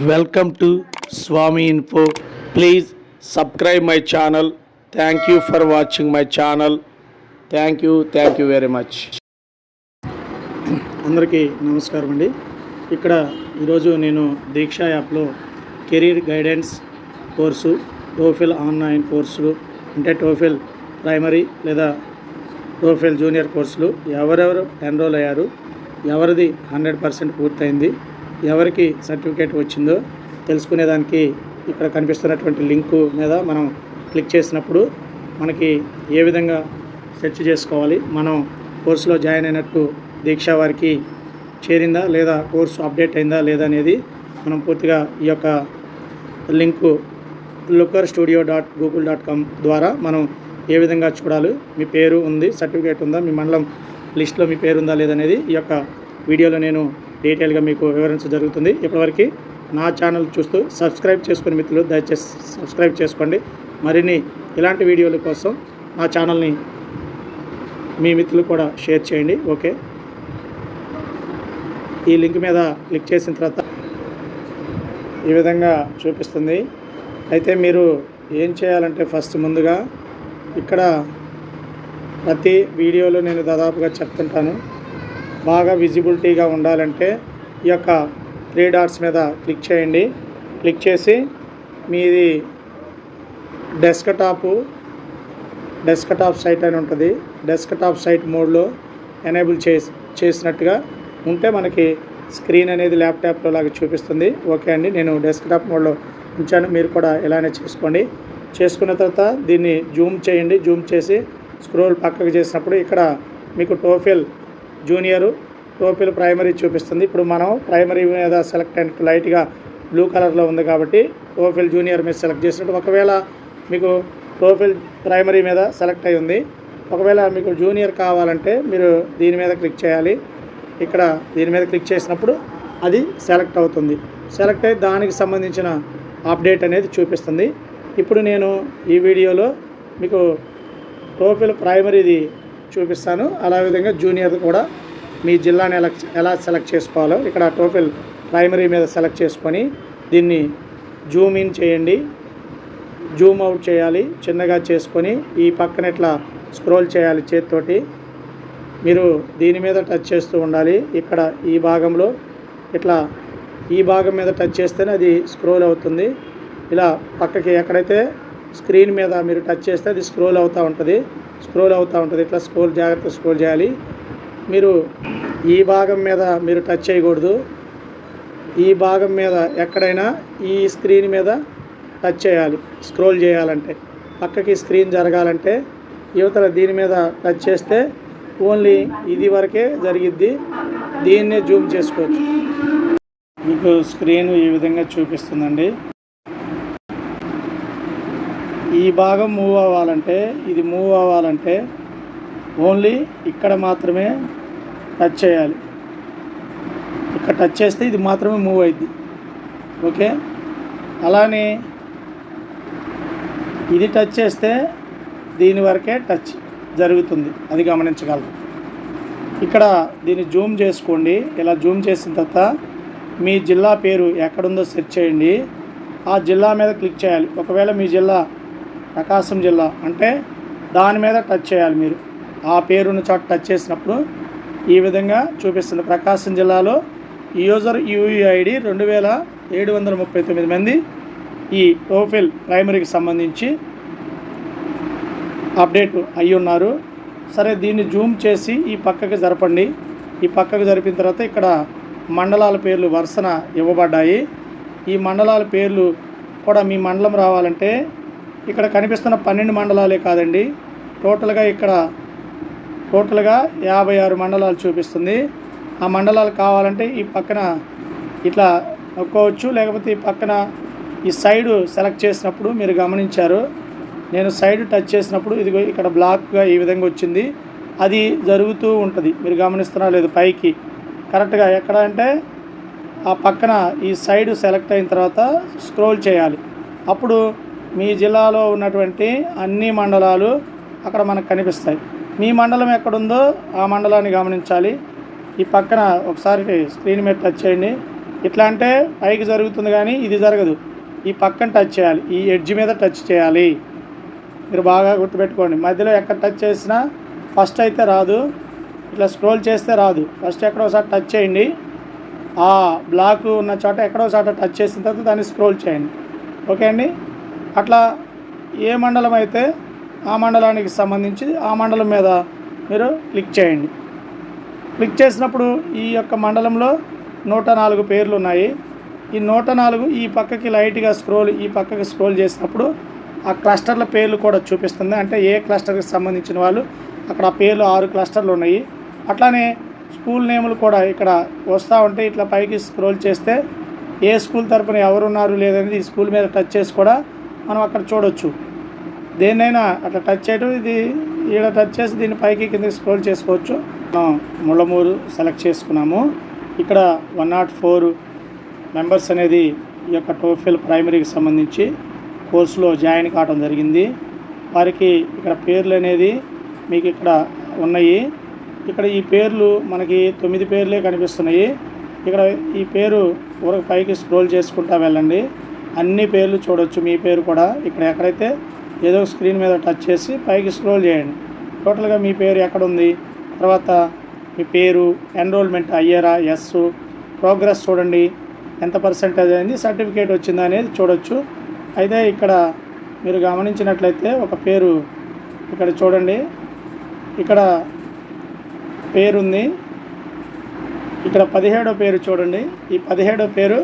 Welcome to Swamy info. Please subscribe my channel. Thank you for watching my channel. Thank you thank you very much. అందరికీ నమస్కారం అండి. ఇక్కడ ఈరోజు నేను దీక్ష యాప్లో career guidance course TOEFL online కోర్సులు అంటే టోఫిల్ ప్రైమరీ లేదా టోఫిల్ జూనియర్ కోర్సులు ఎవరెవరు ఎన్రోల్ అయ్యారు ఎవరిది హండ్రెడ్ పర్సెంట్ పూర్తయింది ఎవరికి సర్టిఫికేట్ వచ్చిందో తెలుసుకునేదానికి ఇక్కడ కనిపిస్తున్నటువంటి లింకు మీద మనం క్లిక్ చేసినప్పుడు మనకి ఏ విధంగా సెర్చ్ చేసుకోవాలి మనం కోర్సులో జాయిన్ అయినట్టు దీక్ష వారికి చేరిందా లేదా కోర్సు అప్డేట్ అయిందా లేదా అనేది మనం పూర్తిగా ఈ యొక్క link looker studio dot Google dot com ద్వారా మనం ఏ విధంగా చూడాలి మీ పేరు ఉంది సర్టిఫికేట్ ఉందా మీ మండలం లిస్ట్లో మీ పేరు ఉందా లేదనేది ఈ యొక్క వీడియోలో నేను డీటెయిల్గా మీకు వివరించ జరుగుతుంది. ఇప్పటివరకు నా ఛానల్ చూస్తూ సబ్స్క్రైబ్ చేసుకుని మిత్రులు దయచేసి సబ్స్క్రైబ్ చేసుకోండి. మరిన్ని ఇలాంటి వీడియోల కోసం నా ఛానల్ని మీ మిత్రులు కూడా షేర్ చేయండి. ఓకే? ఈ లింక్ మీద క్లిక్ చేసిన తర్వాత ఈ విధంగా చూపిస్తుంది. అయితే మీరు ఏం చేయాలంటే ఫస్ట్ ముందుగా ఇక్కడ ప్రతి వీడియోలో నేను దాదాపుగా చెప్తుంటాను. బాగా విజిబిలిటీగా ఉండాలంటే ఈ యొక్క త్రీ డాట్స్ మీద క్లిక్ చేయండి. క్లిక్ చేసి మీది డెస్క్టాప్ డెస్క్టాప్ సైట్ అని ఉంటుంది. డెస్క్టాప్ సైట్ మోడ్లో ఎనేబుల్ చేసి చేసినట్టుగా ఉంటే మనకి స్క్రీన్ అనేది ల్యాప్టాప్లో లాగా చూపిస్తుంది. ఓకే అండి నేను డెస్క్టాప్ మోడ్లో ఉంచాను. మీరు కూడా ఇలానే చేసుకోండి. చేసుకున్న తర్వాత దీన్ని జూమ్ చేయండి. జూమ్ చేసి స్క్రోల్ పక్కకు చేసినప్పుడు ఇక్కడ మీకు టోఫిల్ జూనియరు టోపీలు ప్రైమరీ చూపిస్తుంది. ఇప్పుడు మనం ప్రైమరీ మీద సెలెక్ట్ అయినట్టు లైట్గా బ్లూ కలర్లో ఉంది కాబట్టి టోఫిల్ జూనియర్ మీద సెలెక్ట్ చేసినట్టు ఒకవేళ మీకు టోఫిల్ ప్రైమరీ మీద సెలెక్ట్ అయి ఉంది. ఒకవేళ మీకు జూనియర్ కావాలంటే మీరు దీని మీద క్లిక్ చేయాలి. ఇక్కడ దీని మీద క్లిక్ చేసినప్పుడు అది సెలెక్ట్ అవుతుంది. సెలెక్ట్ అయి దానికి సంబంధించిన అప్డేట్ అనేది చూపిస్తుంది. ఇప్పుడు నేను ఈ వీడియోలో మీకు టోఫిల్ ప్రైమరీది చూపిస్తాను. అలా విధంగా జూనియర్ కూడా మీ జిల్లాని ఎలా ఎలా సెలెక్ట్ చేసుకోవాలో ఇక్కడ టోఫిల్ ప్రైమరీ మీద సెలెక్ట్ చేసుకొని దీన్ని జూమ్ ఇన్ చేయండి. జూమ్ అవుట్ చేయాలి. చిన్నగా చేసుకొని ఈ పక్కన ఇట్లా స్క్రోల్ చేయాలి చేతితోటి. మీరు దీని మీద టచ్ చేస్తూ ఉండాలి. ఇక్కడ ఈ భాగంలో ఇట్లా ఈ భాగం మీద టచ్ చేస్తేనే అది స్క్రోల్ అవుతుంది. ఇలా పక్కకి ఎక్కడైతే స్క్రీన్ మీద మీరు టచ్ చేస్తే అది స్క్రోల్ అవుతూ ఉంటుంది. స్క్రోల్ అవుతూ ఉంటుంది. ఇట్లా స్క్రోల్ జాగ్రత్త స్క్రోల్ చేయాలి. మీరు ఈ భాగం మీద మీరు టచ్ చేయకూడదు. ఈ భాగం మీద ఎక్కడైనా ఈ స్క్రీన్ మీద టచ్ చేయాలి. స్క్రోల్ చేయాలంటే. పక్కకి స్క్రీన్ జరగాలంటే యువతల దీని మీద టచ్ చేస్తే ఓన్లీ ఇది వరకే జరిగిద్ది. దీన్నే జూమ్ చేసుకోవచ్చు. మీకు స్క్రీన్ ఈ విధంగా చూపిస్తుందండి. ఈ భాగం మూవ్ అవ్వాలంటే ఇది మూవ్ అవ్వాలంటే ఓన్లీ ఇక్కడ మాత్రమే టచ్ చేయాలి. ఇక్కడ టచ్ చేస్తే ఇది మాత్రమే మూవ్ అయింది ఓకే? అలానే ఇది టచ్ చేస్తే దీని వరకే టచ్ జరుగుతుంది. అది గమనించగలరు. ఇక్కడ దీన్ని జూమ్ చేసుకోండి. ఇలా జూమ్ చేసిన తర్వాత మీ జిల్లా పేరు ఎక్కడుందో సెర్చ్ చేయండి. ఆ జిల్లా మీద క్లిక్ చేయాలి. ఒకవేళ మీ జిల్లా ప్రకాశం జిల్లా అంటే దాని మీద టచ్ చేయాలి మీరు. ఆ పేరున్న చోట టచ్ చేసినప్పుడు ఈ విధంగా చూపిస్తుంది. ప్రకాశం జిల్లాలో యూజర్ యూఐడి రెండు వేల ఏడు వందల ముప్పై తొమ్మిది మంది ఈ టోఫిల్ ప్రైమరీకి సంబంధించి అప్డేట్ అయి ఉన్నారు. సరే దీన్ని జూమ్ చేసి ఈ పక్కకి జరపండి. ఈ పక్కకు జరిపిన తర్వాత ఇక్కడ మండలాల పేర్లు వరుసన ఇవ్వబడ్డాయి. ఈ మండలాల పేర్లు కూడా మీ మండలం రావాలంటే ఇక్కడ కనిపిస్తున్న పన్నెండు మండలాలే కాదండి. టోటల్గా ఇక్కడ టోటల్గా యాభై ఆరు మండలాలు చూపిస్తుంది. ఆ మండలాలు కావాలంటే ఈ పక్కన ఇట్లా నొక్కోవచ్చు. లేకపోతే ఈ పక్కన ఈ సైడు సెలెక్ట్ చేసినప్పుడు మీరు గమనించారు. నేను సైడ్ టచ్ చేసినప్పుడు ఇదిగో ఇక్కడ బ్లాక్గా ఈ విధంగా వచ్చింది. అది జరుగుతూ ఉంటుంది. మీరు గమనిస్తున్నా లేదు పైకి. కరెక్ట్గా ఎక్కడ అంటే ఆ పక్కన ఈ సైడ్ సెలెక్ట్ అయిన తర్వాత స్క్రోల్ చేయాలి. అప్పుడు మీ జిల్లాలో ఉన్నటువంటి అన్ని మండలాలు అక్కడ మనకు కనిపిస్తాయి. మీ మండలం ఎక్కడుందో ఆ మండలాన్ని గమనించాలి. ఈ పక్కన ఒకసారి స్క్రీన్ మీద టచ్ చేయండి. ఇట్లా అంటే పైకి జరుగుతుంది కానీ ఇది జరగదు. ఈ పక్కన టచ్ చేయాలి. ఈ ఎడ్జ్ మీద టచ్ చేయాలి. మీరు బాగా గుర్తుపెట్టుకోండి. మధ్యలో ఎక్కడ టచ్ చేసినా ఫస్ట్ అయితే రాదు. ఇట్లా స్క్రోల్ చేస్తే రాదు. ఫస్ట్ ఎక్కడో ఒకసారి టచ్ చేయండి. ఆ బ్లాక్ ఉన్న చోట ఎక్కడో చోట టచ్ చేసిన తర్వాత దాన్ని స్క్రోల్ చేయండి. ఓకే అండి? అట్లా ఏ మండలం అయితే ఆ మండలానికి సంబంధించి ఆ మండలం మీద మీరు క్లిక్ చేయండి. క్లిక్ చేసినప్పుడు ఈ యొక్క మండలంలో నూట నాలుగు పేర్లు ఉన్నాయి. ఈ నూట నాలుగు ఈ పక్కకి లైట్గా స్క్రోల్ ఈ పక్కకి స్క్రోల్ చేసినప్పుడు ఆ క్లస్టర్ల పేర్లు కూడా చూపిస్తుంది. అంటే ఏ క్లస్టర్కి సంబంధించిన వాళ్ళు అక్కడ ఆ పేర్లు ఆరు క్లస్టర్లు ఉన్నాయి. అట్లానే స్కూల్ నేములు కూడా ఇక్కడ వస్తూ ఉంటే ఇట్లా పైకి స్క్రోల్ చేస్తే ఏ స్కూల్ తరపున ఎవరున్నారు లేదనేది ఈ స్కూల్ మీద టచ్ చేసి కూడా మనం అక్కడ చూడొచ్చు. దేన్నైనా అట్లా టచ్ చేయడం ఇది ఈడ టచ్ చేసి దీన్ని పైకి కిందకి స్క్రోల్ చేసుకోవచ్చు. మనం ముళ్ళమూరు సెలెక్ట్ చేసుకున్నాము. ఇక్కడ వన్ నాట్ ఫోర్ మెంబర్స్ అనేది ఈ యొక్క టోఫిల్ ప్రైమరీకి సంబంధించి కోర్సులో జాయిన్ కావడం జరిగింది. వారికి ఇక్కడ పేర్లు అనేది మీకు ఇక్కడ ఉన్నాయి. ఇక్కడ ఈ పేర్లు మనకి తొమ్మిది పేర్లే కనిపిస్తున్నాయి. ఇక్కడ ఈ పేరు ఊరకు పైకి స్క్రోల్ చేసుకుంటా వెళ్ళండి. అన్ని పేర్లు చూడొచ్చు. మీ పేరు కూడా ఇక్కడ ఎక్కడైతే ఏదో స్క్రీన్ మీద టచ్ చేసి పైకి స్క్రోల్ చేయండి. టోటల్గా మీ పేరు ఎక్కడ ఉంది తర్వాత మీ పేరు ఎన్రోల్మెంట్ అయ్యారా? ఎస్. ప్రోగ్రెస్ చూడండి. ఎంత పర్సెంటేజ్ అయింది? సర్టిఫికేట్ వచ్చిందా అనేది చూడొచ్చు. అయితే ఇక్కడ మీరు గమనించినట్లయితే ఒక పేరు ఇక్కడ చూడండి. ఇక్కడ పేరుంది. ఇక్కడ పదిహేడో పేరు చూడండి. ఈ పదిహేడో పేరు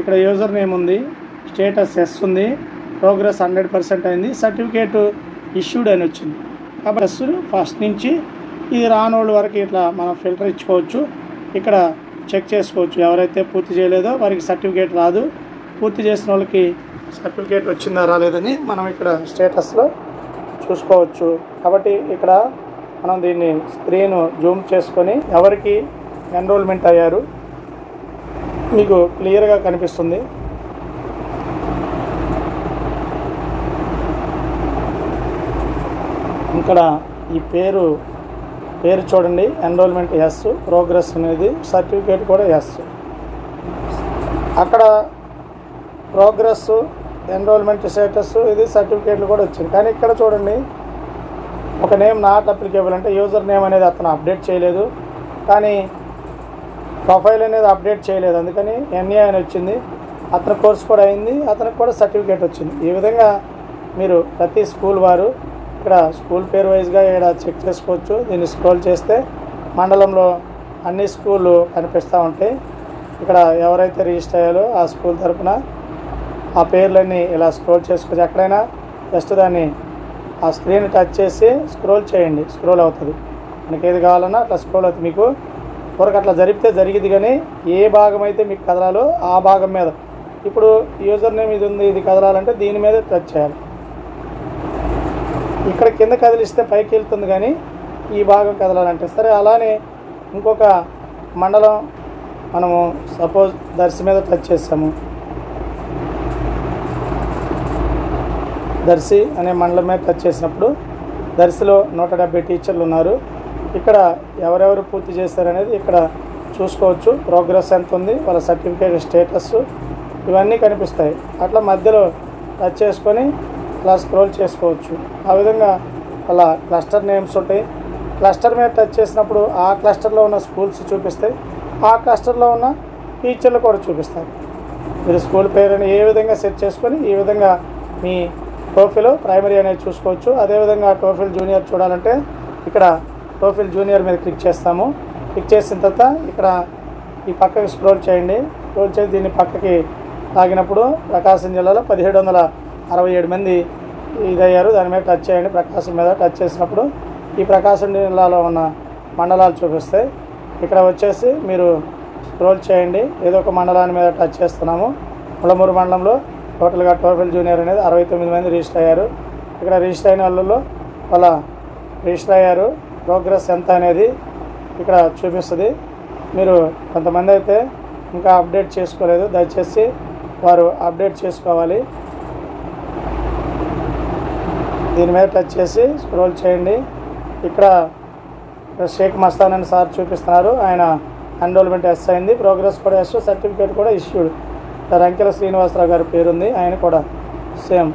ఇక్కడ యూజర్ నేమ్ ఉంది స్టేటస్ ఎస్ ఉంది ప్రోగ్రెస్ హండ్రెడ్ పర్సెంట్ అయింది సర్టిఫికేట్ ఇష్యూడ్ అని వచ్చింది. కాబట్టి ఎస్ ఫస్ట్ నుంచి ఇది రానోళ్ళ వరకు ఇట్లా మనం ఫిల్టర్ ఇచ్చుకోవచ్చు ఇక్కడ చెక్ చేసుకోవచ్చు ఎవరైతే పూర్తి చేయలేదో వారికి సర్టిఫికేట్ రాదు పూర్తి చేసిన వాళ్ళకి సర్టిఫికేట్ వచ్చిందా రాలేదని మనం ఇక్కడ స్టేటస్లో చూసుకోవచ్చు. కాబట్టి ఇక్కడ మనం దీన్ని స్క్రీన్ జూమ్ చేసుకొని ఎవరికి ఎన్రోల్మెంట్ అయ్యారు మీకు క్లియర్గా కనిపిస్తుంది. ఇక్కడ ఈ పేరు పేరు చూడండి. ఎన్రోల్మెంట్ ఎస్ ప్రోగ్రెస్ అనేది సర్టిఫికేట్ కూడా ఎస్ అక్కడ ప్రోగ్రెస్ ఎన్రోల్మెంట్ స్టేటస్ ఇది సర్టిఫికేట్లు కూడా వచ్చింది. కానీ ఇక్కడ చూడండి ఒక నేమ్ నాట్ అప్లికేబుల్ అంటే యూజర్ నేమ్ అనేది అతను అప్డేట్ చేయలేదు. కానీ ప్రొఫైల్ అనేది అప్డేట్ చేయలేదు. అందుకని ఎన్ఏ అని వచ్చింది. అతని కోర్స్ కూడా అయింది. అతనికి కూడా సర్టిఫికేట్ వచ్చింది. ఈ విధంగా మీరు ప్రతి స్కూల్ వారు ఇక్కడ స్కూల్ పేరు వైజ్గా ఇక్కడ చెక్ చేసుకోవచ్చు. దీన్ని స్క్రోల్ చేస్తే మండలంలో అన్ని స్కూళ్ళు కనిపిస్తూ ఉంటాయి. ఇక్కడ ఎవరైతే రిజిస్టర్ అయ్యారో ఆ స్కూల్ తరఫున ఆ పేర్లన్నీ ఇలా స్క్రోల్ చేసుకోవచ్చు. ఎక్కడైనా జస్ట్ దాన్ని ఆ స్క్రీన్ టచ్ చేసి స్క్రోల్ చేయండి. స్క్రోల్ అవుతుంది. మనకి ఏది కావాలన్నా అట్లా స్క్రోల్ అవుతుంది. మీకు వరకు అట్లా జరిపితే జరిగింది కానీ ఏ భాగం అయితే మీకు కదలాలో ఆ భాగం మీద. ఇప్పుడు యూజర్ నేమ్ ఇది ఉంది ఇది కదలాలంటే దీని మీద టచ్ చేయాలి. ఇక్కడ కింద కదిలిస్తే పైకి వెళ్తుంది కానీ ఈ భాగం కదలాలంటే. సరే అలానే ఇంకొక మండలం మనము సపోజ్ దర్శి మీద టచ్ చేస్తాము. దర్శి అనే మండలం మీద టచ్ చేసినప్పుడు దర్శిలో నూట డెబ్బై టీచర్లు ఉన్నారు. ఇక్కడ ఎవరెవరు పూర్తి చేశారనేది ఇక్కడ చూసుకోవచ్చు. ప్రోగ్రెస్ ఎంత ఉంది వాళ్ళ సర్టిఫికేట్ స్టేటస్ ఇవన్నీ కనిపిస్తాయి. అట్లా మధ్యలో టచ్ చేసుకొని అలా స్క్రోల్ చేసుకోవచ్చు. ఆ విధంగా అలా క్లస్టర్ నేమ్స్ ఉంటాయి. క్లస్టర్ మీద టచ్ చేసినప్పుడు ఆ క్లస్టర్లో ఉన్న స్కూల్స్ చూపిస్తాయి. ఆ క్లస్టర్లో ఉన్న టీచర్లు కూడా చూపిస్తారు. మీరు స్కూల్ పేరుని ఏ విధంగా సెట్ చేసుకొని ఈ విధంగా మీ టోఫీలో ప్రైమరీ అనేది చూసుకోవచ్చు. అదేవిధంగా టోఫీలు జూనియర్ చూడాలంటే ఇక్కడ టోఫిల్ జూనియర్ మీద క్లిక్ చేస్తాము. క్లిక్ చేసిన తర్వాత ఇక్కడ ఈ పక్కకి స్క్రోల్ చేయండి. స్క్రోల్ చేసి దీన్ని పక్కకి లాగినప్పుడు ప్రకాశం జిల్లాలో పదిహేడు వందల అరవై ఏడు మంది ఇదయ్యారు. దాని మీద టచ్ చేయండి. ప్రకాశం మీద టచ్ చేసినప్పుడు ఈ ప్రకాశం జిల్లాలో ఉన్న మండలాలు చూపిస్తాయి. ఇక్కడ వచ్చేసి మీరు స్క్రోల్ చేయండి. ఏదో ఒక మండలాన్ని మీద టచ్ చేస్తున్నాము. ముళ్ళమూరు మండలంలో టోటల్గా టోఫిల్ జూనియర్ అనేది అరవై తొమ్మిది మంది రిజిస్టర్ అయ్యారు. ఇక్కడ రిజిస్టర్ అయిన వాళ్ళలో వాళ్ళ రిజిస్టర్ అయ్యారు. ప్రోగ్రెస్ ఎంత అనేది ఇక్కడ చూపిస్తుంది. మీరు కొంతమంది అయితే ఇంకా అప్డేట్ చేసుకోలేదు. దయచేసి వారు అప్డేట్ చేసుకోవాలి. దీని మీద టచ్ చేసి స్క్రోల్ చేయండి. ఇక్కడ షేక్ మస్తాన్ అని సార్ చూపిస్తున్నారు. ఆయన ఎన్రోల్మెంట్ ఎస్ అయింది. ప్రోగ్రెస్ కూడా ఎస్ సర్టిఫికేట్ కూడా ఇష్యూడ్ రంకెల శ్రీనివాసరావు గారి పేరుంది. ఆయన కూడా సేమ్.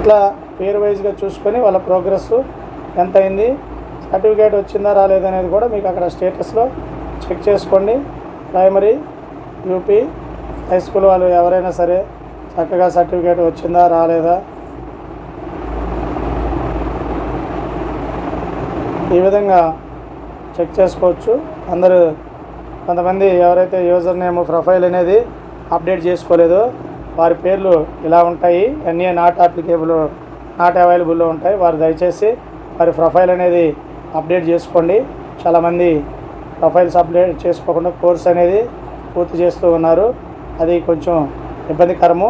ఇట్లా పేరు వైజ్గా చూసుకొని వాళ్ళ ప్రోగ్రెస్ ఎంత అయింది సర్టిఫికేట్ వచ్చిందా రాలేదా అనేది కూడా మీకు అక్కడ స్టేటస్లో చెక్ చేసుకోండి. ప్రైమరీ యూపీ హై స్కూల్ వాళ్ళు ఎవరైనా సరే చక్కగా సర్టిఫికేట్ వచ్చిందా రాలేదా? ఈ విధంగా చెక్ చేసుకోవచ్చు. అందరూ కొంతమంది ఎవరైతే యూజర్ నేమ్ ప్రొఫైల్ అనేది అప్డేట్ చేసుకోలేదో వారి పేర్లు ఇలా ఉంటాయి. ఎన్ఏ నాట్ అప్లికేబుల్ నాట్ అవైలబుల్లో ఉంటాయి. వారు దయచేసి వారి ప్రొఫైల్ అనేది అప్డేట్ చేసుకోండి. చాలామంది ప్రొఫైల్స్ అప్డేట్ చేసుకోకుండా కోర్స్ అనేది పూర్తి చేస్తూ ఉన్నారు. అది కొంచెం ఇబ్బందికరము.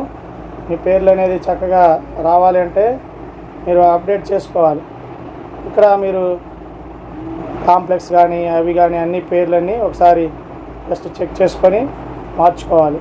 మీ పేర్లు అనేది చక్కగా రావాలి అంటే మీరు అప్డేట్ చేసుకోవాలి. ఇక్కడ మీరు కాంప్లెక్స్ కానీ అవి కానీ అన్ని పేర్లన్నీ ఒకసారి జస్ట్ చెక్ చేసుకొని మార్చుకోవాలి.